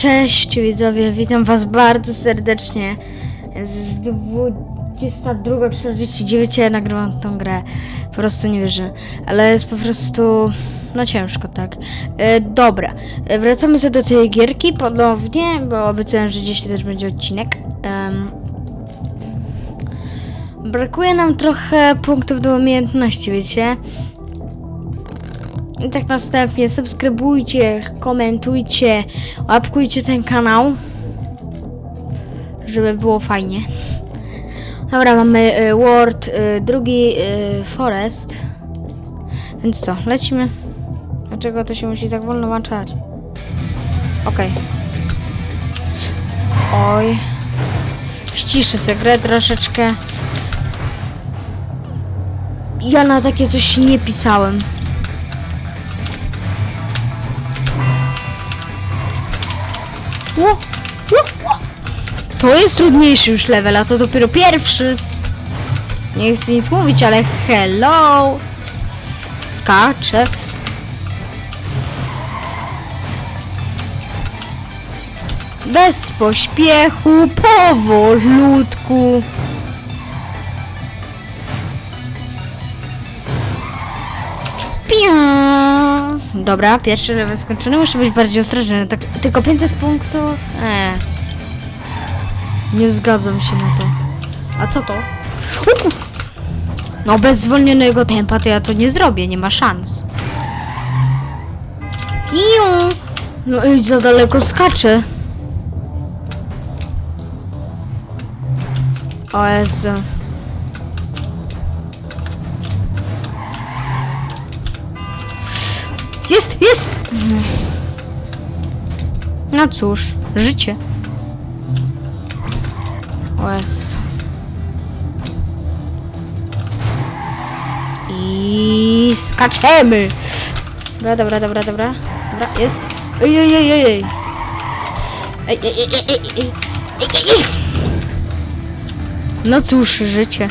Cześć widzowie, witam was bardzo serdecznie. Jest 22.49, ja nagrywam tą grę. Po prostu nie wierzę. Ale jest po prostu... No ciężko, tak. E, dobra, e, wracamy sobie do tej gierki ponownie, bo obiecałem, że dzisiaj też będzie odcinek. Brakuje nam trochę punktów do umiejętności, wiecie? I tak na wstępie subskrybujcie, komentujcie, łapkujcie ten kanał, żeby było fajnie. Dobra, mamy y, Word, y, drugi y, Forest. Więc co, lecimy. Dlaczego to się musi tak wolno włączać? Okej. Oj. Ściszę sobie grę troszeczkę. Ja na takie coś nie pisałem. Ło, ło, ło. To jest trudniejszy już level, a to dopiero pierwszy. Nie chcę nic mówić, ale hello. Skaczę. Bez pośpiechu, powolutku. Piu. Dobra, pierwszy level skończony. Muszę być bardziej ostrożny. Tak, tylko 500 punktów? Eee. Nie zgadzam się na to. A co to? No bez zwolnionego tempa to ja to nie zrobię, nie ma szans. Iu. No i za daleko skaczę. O Jezu. Jest! No cóż, życie. Jezu. I skaczemy! Dobra, dobra, dobra, dobra. Dobra, jest. Ej, ej, ej, ej. Ej, ej, ej, ej, ej, ej. Ej, ej, ej. No cóż, życie.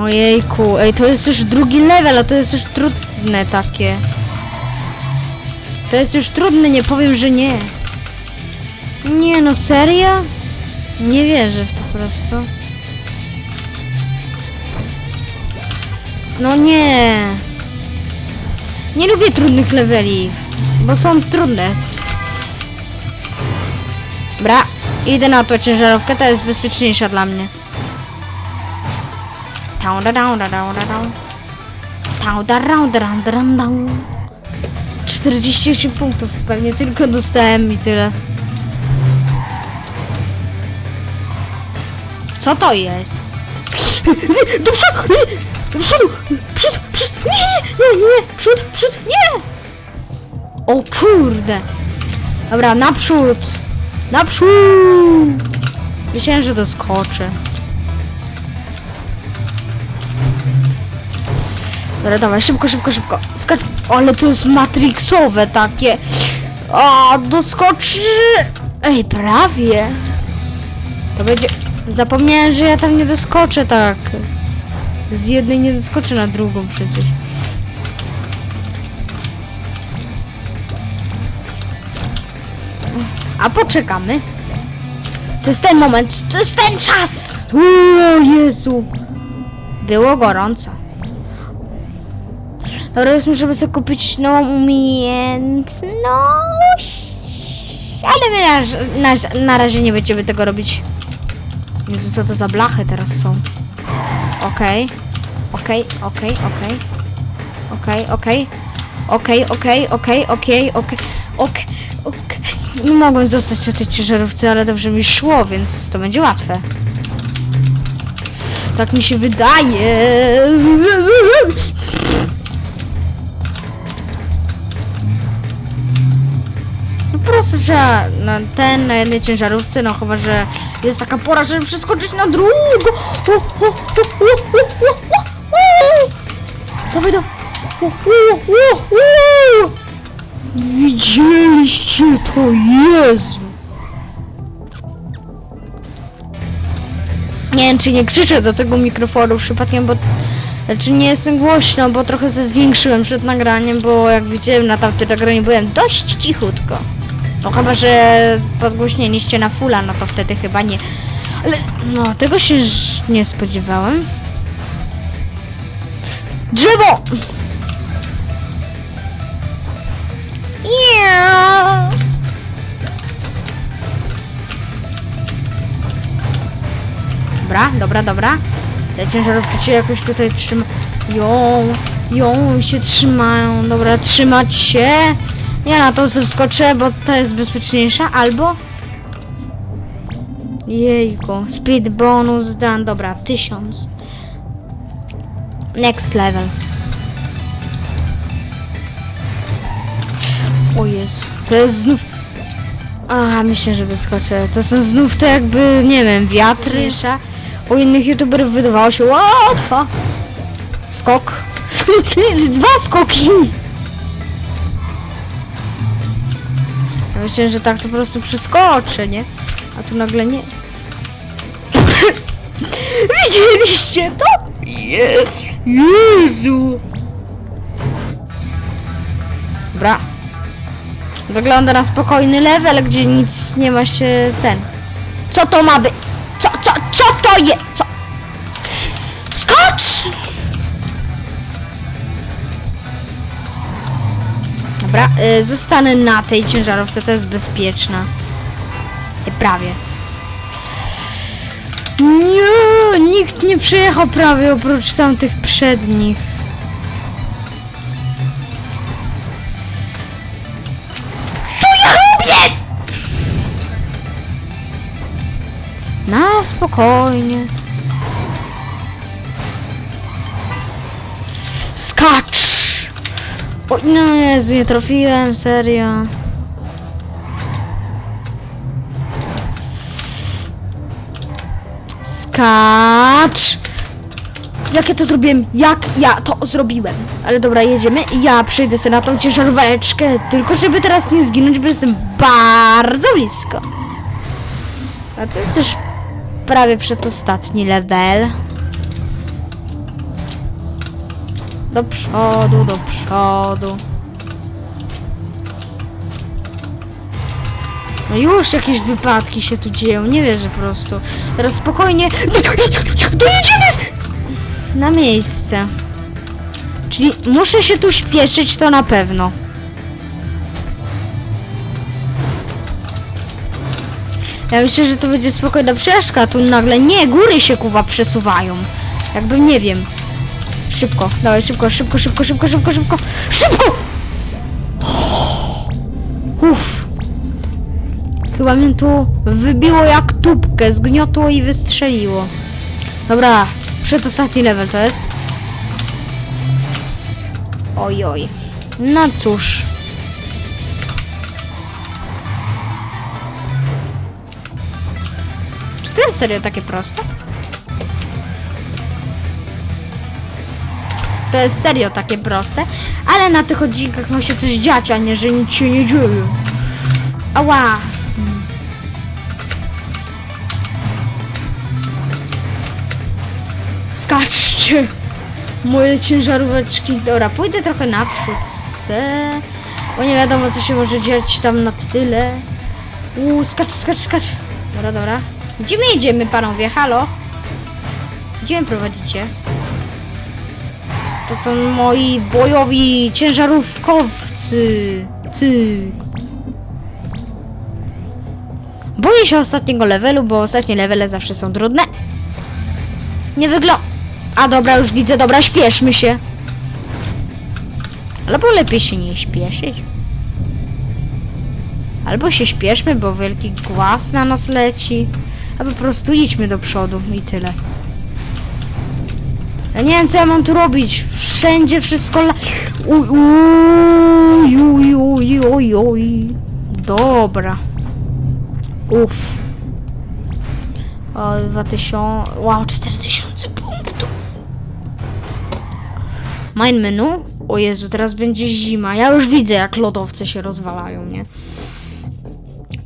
Ojejku, ej, to jest już drugi level, a to jest już trudne takie. To jest już trudne, nie powiem, że nie. Nie no, serio? Nie wierzę w to po prostu. No nie. Nie lubię trudnych leveli, bo są trudne. Dobra, idę na to ciężarówkę, ta jest bezpieczniejsza dla mnie. Tau da dau da dau da dau. Tau da rau da ram da ram dau. 48 punktów pewnie tylko dostałem i tyle. Co to jest? Do przodu! Do przodu! Przód! Przód! Nie! Nie! Nie! Przód! Przód! Nie! O kurde! Dobra, naprzód! Naprzód! Myślałem, że doskoczę. Dobra, dawaj, szybko, szybko, szybko. Skacz. Ale to jest matrixowe takie. A, doskoczy. Ej, prawie. To będzie... Zapomniałem, że ja tam nie doskoczę tak. Z jednej nie doskoczę na drugą przecież. A poczekamy. To jest ten moment, to jest ten czas! O Jezu! Było gorąco. Dobra, już muszę sobie kupić nową umiejętność. Ale my na, na, na razie nie będziemy tego robić. Jezu, co to za blachy teraz są? Okej, okej, okej. Okej, okej. Okej, okej, okej, okej, okej. Okej, okej. Nie mogłem zostać na tej ciężarówce, ale dobrze mi szło, więc to będzie łatwe. Tak mi się wydaje. Trzeba na ten, na jednej ciężarówce, no chyba, że jest taka pora, żeby przeskoczyć na drugą. Dawaj, o. Widzieliście to, Jezu. Nie wiem, czy nie krzyczę do tego mikrofonu przypadkiem, bo Znaczy nie jestem głośno, bo trochę się zwiększyłem przed nagraniem, bo jak widziałem na tamtym nagraniu byłem dość cichutko. No chyba, że podgłośniliście na fulla, no to wtedy chyba nie. Ale no, tego się nie spodziewałem. Drzewo! Yeah! Dobra, dobra, dobra. Te ciężarówki się jakoś tutaj trzymają. Ją, ją się trzymają. Dobra, trzymać się. Ja na to zeskoczę, bo to jest bezpieczniejsza. Albo... Jejku, speed bonus dan. Dobra, tysiąc. Next level. O Jezu, to jest znów... A, myślę, że zeskoczę. To są znów te jakby, nie wiem, wiatry. U innych youtuberów wydawało się łatwo. Skok. Dwa skoki! Myślałem, że tak po prostu przeskoczę, nie? A tu nagle nie. Widzieliście to? Jest! Jezu! Dobra. Wygląda na spokojny level, gdzie nic nie ma się ten. Co to ma być? Co, co, co to jest? Co? Y, zostanę na tej ciężarówce, to jest bezpieczna. Y, prawie. Nie, nikt nie przejechał prawie oprócz tamtych przednich. Co ja robię? Na spokojnie. Skacz! O, no Jezu, nie trafiłem, serio. Skacz! Jak ja to zrobiłem? Jak ja to zrobiłem? Ale dobra, jedziemy. Ja przejdę sobie na tą ciężaróweczkę. Tylko żeby teraz nie zginąć, bo jestem bardzo blisko. A to jest już prawie przedostatni level. Do przodu, do przodu. No już jakieś wypadki się tu dzieją, nie wierzę po prostu. Teraz spokojnie. Dojedziemy! Na miejsce. Czyli muszę się tu śpieszyć, to na pewno. Ja myślę, że to będzie spokojna przejażdżka, tu nagle nie, góry się kuwa przesuwają. Jakby nie wiem. Szybko, dawaj, szybko, szybko, szybko, szybko, szybko, szybko, szybko! Uff. Chyba mnie tu wybiło jak tubkę, zgniotło i wystrzeliło. Dobra, przedostatni level to jest. Oj, oj. No cóż. Czy to jest serio takie proste? To jest serio takie proste, ale na tych odcinkach ma się coś dziać, a nie, że nic się nie dzieje. Ała! Skaczcie! Moje ciężaróweczki. Dobra, pójdę trochę naprzód, se, bo nie wiadomo co się może dziać tam na tyle. Uuu, skacz, skacz, skacz. Dobra, dobra. Gdzie my jedziemy, panowie? Halo? Gdzie mnie prowadzicie? To są moi bojowi ciężarówkowcy. Cyk. Boję się ostatniego levelu, bo ostatnie levele zawsze są trudne. Nie wygląda. A dobra, już widzę, dobra, śpieszmy się. Albo lepiej się nie śpieszyć. Albo się śpieszmy, bo wielki głaz na nas leci. A po prostu idźmy do przodu i tyle. Ja nie wiem co ja mam tu robić. Wszędzie wszystko la... Uj, uj, uj, uj, uj. Dobra. Uff. O, 2000... Wow, 4000 punktów. Main menu? O Jezu, teraz będzie zima. Ja już widzę, jak lodowce się rozwalają, nie?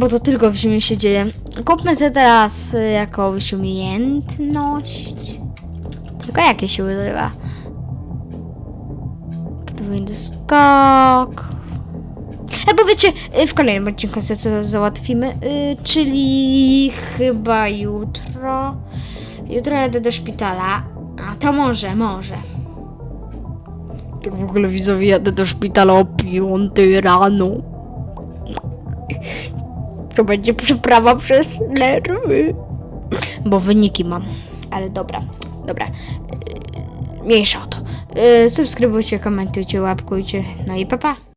Bo to tylko w zimie się dzieje. Kupmy sobie teraz y, jakąś umiejętność. Tylko jakie się używa? Podwójny skok. Albo wiecie, y, w kolejnym odcinku sobie to załatwimy, y, czyli chyba jutro. Jutro jadę do szpitala. A to może, może. Tak w ogóle widzowie jadę do szpitala o 5 rano. To będzie przeprawa przez nerwy. Bo wyniki mam. Ale dobra, dobra. Yy, Mniejsza o to. Yy, Subskrybujcie, komentujcie, łapkujcie. No i papa. Pa.